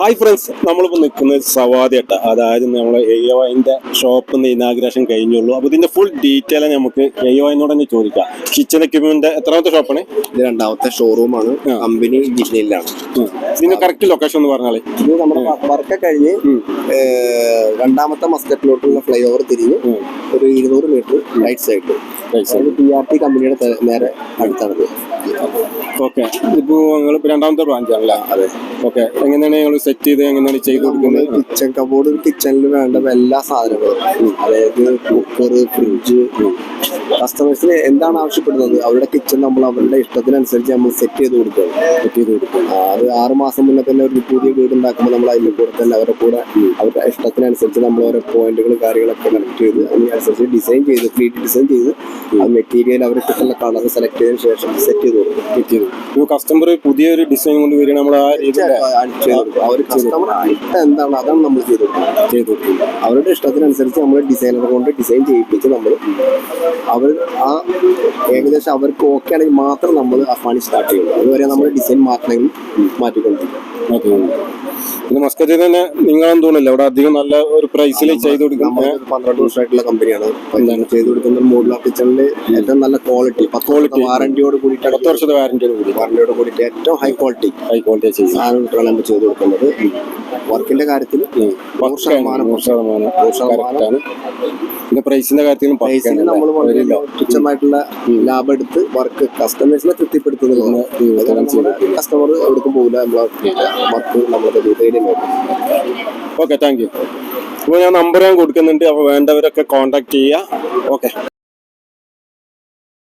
Hi friends നമ്മളിപ്പോൾ നിൽക്കുന്നത് സവാദിയട്ട. അതായത് നമ്മൾ എയ്യോയിന്റെ ഷോപ്പിൽ നിന്ന് ഇനാഗ്രേഷൻ കഴിഞ്ഞുള്ളൂ. അപ്പോൾ ഇതിന്റെ ഫുൾ ഡീറ്റെയിൽ നമുക്ക് എയ്യോയിനോട് തന്നെ ചോദിക്കാം. കിച്ചൺ എക്യുപ്മെന്റ് എത്രാമത്തെ ഷോപ്പാണ് ഇത് രണ്ടാമത്തെ ഷോറൂമാണ് കമ്പനി ജില്ലയിലാണ് ഇതിന്റെ കറക്റ്റ് ലൊക്കേഷൻ എന്ന് പറഞ്ഞാൽ ഇത് നമ്മുടെ വർക്ക് കഴിഞ്ഞ് രണ്ടാമത്തെ മസ്കറ്റിലോട്ടുള്ള ഫ്ലൈ ഓവർ തിരിഞ്ഞ് ഒരു ഇരുന്നൂറ് metre right side P R T കമ്പനിയുടെ നേരെ അടുത്താണത് ഓക്കെ. ഇപ്പോൾ ഇപ്പോൾ രണ്ടാമത്തെ ബ്രാഞ്ചാണല്ലേ അതെ. ഓക്കെ. എങ്ങനെയാണ് ഞങ്ങൾ സെറ്റ് ചെയ്ത് എങ്ങനെയാണ് ചെയ്ത് കൊടുക്കുന്നത്? കിച്ചൺ കബോർഡ് കിച്ചണിൽ വേണ്ട എല്ലാ സാധനങ്ങളും. അതായത് കുക്കർ ഫ്രിഡ്ജ് കസ്റ്റമേഴ്സിന് എന്താണ് ആവശ്യപ്പെടുന്നത്? അവരുടെ കിച്ചൺ നമ്മൾ അവരുടെ ഇഷ്ടത്തിനനുസരിച്ച് നമ്മൾ സെറ്റ് ചെയ്ത് കൊടുക്കുക സെറ്റ് ചെയ്ത് കൊടുക്കും അത് ആറ് മാസം മുന്നേ തന്നെ ഒരു പുതിയ വീട് ഉണ്ടാക്കുമ്പോൾ നമ്മൾ അതിന്റെ കൂടെ തന്നെ അവരുടെ കൂടെ അവരുടെ ഇഷ്ടത്തിനനുസരിച്ച് നമ്മൾ ഓരോ പോയിന്റുകൾ കാര്യങ്ങളൊക്കെ കണക്ട് ചെയ്ത് അതിനനുസരിച്ച് ഡിസൈൻ ചെയ്ത് ത്രീ ഡി ഡിസൈൻ ചെയ്ത് ആ മെറ്റീരിയൽ അവർ കിട്ടുന്ന കളർ സെലക്ട് ചെയ്തതിനു ശേഷം സെറ്റ് ചെയ്ത് കൊടുക്കും സെറ്റ് ചെയ്ത് കസ്റ്റമർ പുതിയൊരു ഡിസൈൻ കൊണ്ട് വരിക നമ്മൾ ആ അവർ കസ്റ്റമർ എന്താണ് അതാണ് നമ്മൾ ചെയ്ത് കൊടുക്കുന്നത് ചെയ്ത് കൊടുക്കും. അവരുടെ ഇഷ്ടത്തിനനുസരിച്ച് നമ്മൾ ഡിസൈനറെ കൊണ്ട് ഡിസൈൻ ചെയ്യിപ്പിച്ച് നമ്മൾ അവർ ആ ഏകദേശം അവർക്ക് ഓക്കെ ആണെങ്കിൽ മാത്രം നമ്മൾ ആ പണി സ്റ്റാർട്ട് ചെയ്യുള്ളൂ. അതുവരെ നമ്മൾ ഡിസൈൻ മാറ്റണമെങ്കിൽ മാറ്റിക്കൊണ്ടിരിക്കും. പിന്നെ മസ്കറ്റിൽ തന്നെ നിങ്ങളെന്ന് തോന്നില്ല ഇവിടെ അധികം നല്ല ഒരു പ്രൈസിൽ ചെയ്ത് കൊടുക്കുന്ന നമ്മൾ പന്ത്രണ്ട് വർഷമായിട്ടുള്ള കമ്പനിയാണ് എന്താണ്? ചെയ്ത് കൊടുക്കുന്ന മോഡുലാർ കിച്ചണിൽ ഏറ്റവും നല്ല ക്വാളിറ്റി പത്ത് ക്വാളിറ്റി വാറന്റിയോട് കൂടിയിട്ട് പത്ത് വർഷത്തെ വാറന്റിയോട് കൂടി വാറന്റിയോട് കൂടിയിട്ട് ഏറ്റവും ഹൈ ക്വാളിറ്റി ഹൈ ക്വാളിറ്റി സാധനങ്ങളാണ് നമ്മൾ ചെയ്ത് കൊടുക്കുന്നത്. വർക്കിന്റെ കാര്യത്തിൽ നൂറ് ശതമാനം നൂറ് ശതമാനം പിന്നെ പ്രൈസിന്റെ കാര്യത്തിലും. പ്രൈസിൽ നമ്മൾ വളരെ തുച്ഛമായിട്ടുള്ള ലാഭം എടുത്ത് വർക്ക് കസ്റ്റമേഴ്സിനെ തൃപ്തിപ്പെടുത്തുന്നത് കസ്റ്റമർ എവിടേക്കും പോകില്ല നമ്മളെ work detail okay thank you അപ്പോൾ ഞാൻ നമ്പർ ഞാൻ കൊടുക്കുന്നുണ്ട്. അപ്പോൾ വേണ്ടവരൊക്കെ കോൺടാക്ട് ചെയ്യുക. ഓക്കെ